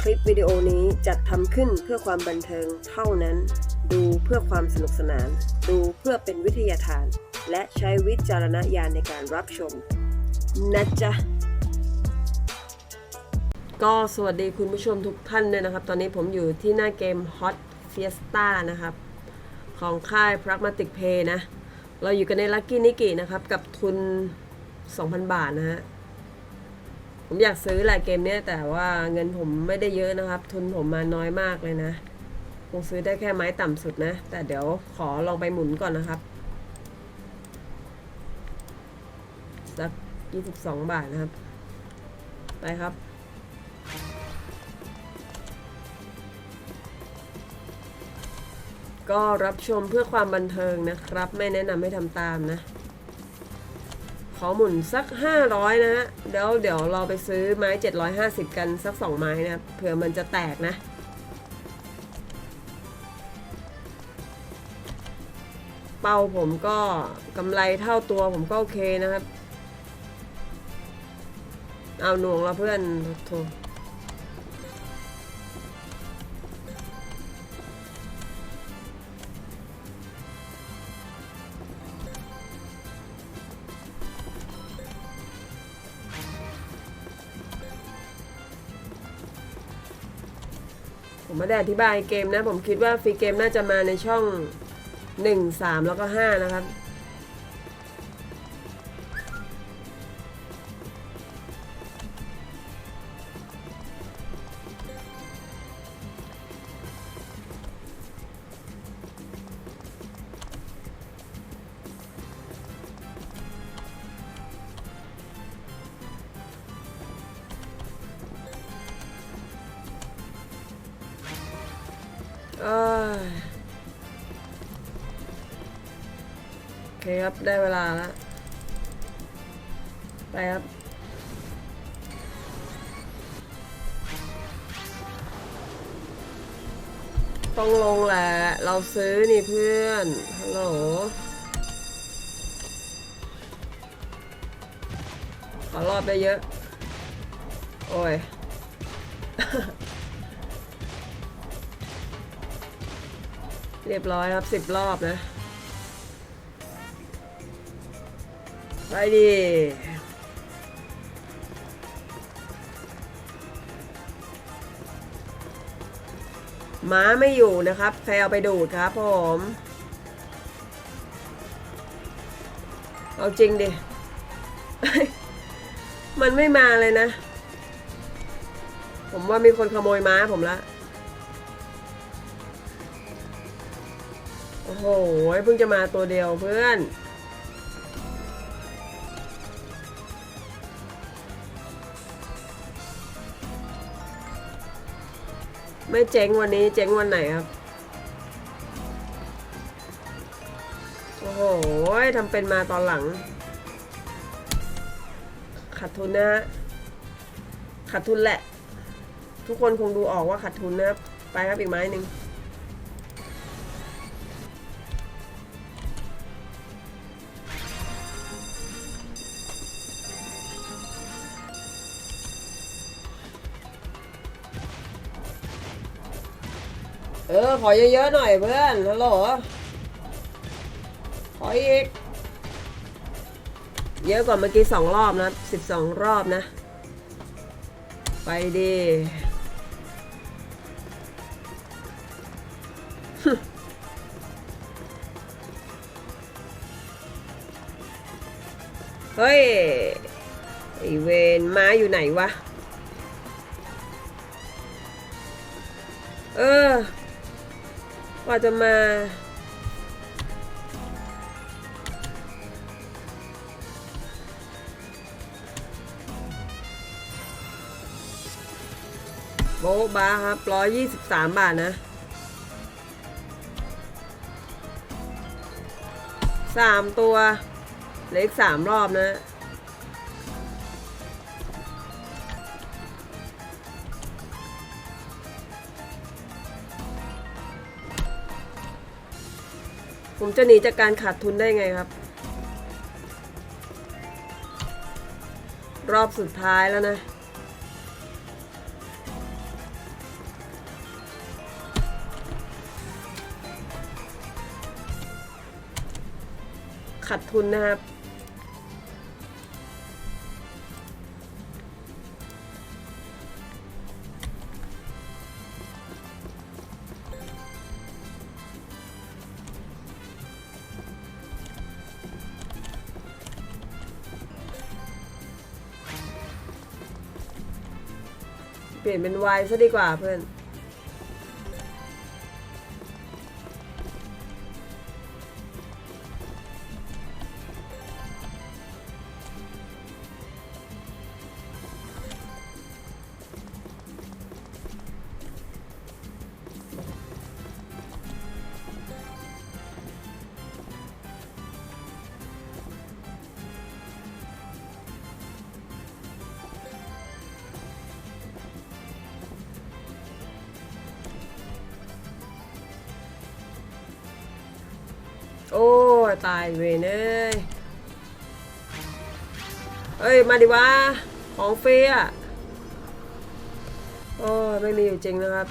คลิปวิดีโอนี้จัดทำขึ้นเพื่อความบันเทิงเท่านั้น ดูเพื่อความสนุกสนาน ดูเพื่อเป็นวิทยาทาน และใช้วิจารณญาณในการรับชม นะจ๊ะ ก็สวัสดีคุณผู้ชมทุกท่านเลยนะครับ ตอนนี้ผมอยู่ที่หน้าเกม Hot Fiesta นะครับ ของค่าย Pragmatic Pay นะ เราอยู่กันใน Lucky n i k i นะครับ กับทุน 2,000 บาทนะฮะ ผมอยากซื้อแหละเกมเนี้ยแต่ว่าเงินผมไม่ได้เยอะนะครับ ทุนผมมาน้อยมากเลยนะ คงซื้อได้แค่ไม้ต่ำสุดนะ แต่เดี๋ยวขอลองไปหมุนก่อนนะครับ สัก 22 บาทนะครับ ไปครับ ก็รับชมเพื่อความบันเทิงนะครับ ไม่แนะนำให้ทำตามนะ อหมุนสัก 500 นะฮะแล้วเดี๋ยวเราไปซื้อไม้ 750 กันสัก 2 ไม้นะเผื่อมันจะแตกนะ เป้าผมก็กำไรเท่าตัวผมก็โอเคนะครับ เอาหน่วงละเพื่อนโท ผมไม่ได้อธิบายเกมนะ ผมคิดว่าฟรีเกมน่าจะมาในช่อง 1 3 แล้วก็ 5 นะครับ โอเคครับ ได้เวลาแล้ว ไปครับ ต้องลงแหละ เราซื้อนี่เพื่อน ฮัลโหลขอรอบได้เยอะ โอ้ย เรียบร้อยครับสิบรอบนะ ไปดิม้าไม่อยู่นะครับ ใครเอาไปดูดครับผม เอาจริงดิ มันไม่มาเลยนะ ผมว่ามีคนขโมยม้าผมละ อ้โหเพิ่งจะมาตัวเดียวเพื่อนไม่เจ๊งวันนี้เจ๊งวันไหนครับ โอ้โหทำเป็นมาตอนหลัง ขาดทุนนะฮะขาดทุนแหละ ทุกคนคงดูออกว่าขาดทุนนะครับไปครับอีกไม้หนึ่ง เออ ขอเยอะๆหน่อยเพื่อนฮัลโหลขออีก เยอะกว่าเมื่อกี้สองรอบนะสิบสองรอบนะ ไปดีเฮ้ยไอเวนม้าอยู่ไหนวะ เออ กว่าจะมา โบ๊ะบาครับร้อยยี่สิบสามบาทนะสามตัว เลืออีกสามรอบนะ ผมจะหนีจากการขาดทุนได้ไงครับ รอบสุดท้ายแล้วนะ ขาดทุนนะครับ เปลี่ยนเป็นวายซะดีกว่าเพื่อน ตายเวนเอ้ยเอ้ย มาดิวะ ของฟรีอะโอ้ไม่มีอยู่จริงนะครับ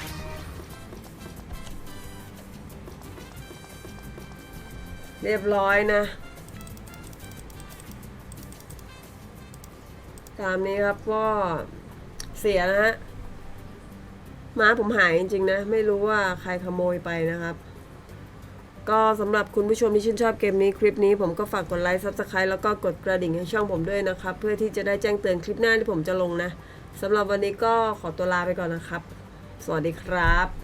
เรียบร้อยนะ ตามนี้ครับก็เสียนะฮะม้าผมหายจริงๆนะ ไม่รู้ว่าใครขโมยไปนะครับ ก็สำหรับคุณผู้ชมที่ชื่นชอบเกมนี้คลิปนี้ผมก็ฝากกดไลค์ซับสไครต์แล้วก็กดกระดิ่งให้ช่องผมด้วยนะครับ เพื่อที่จะได้แจ้งเตือนคลิปหน้าที่ผมจะลงนะสำหรับวันนี้ก็ขอตัวลาไปก่อนนะครับ สวัสดีครับ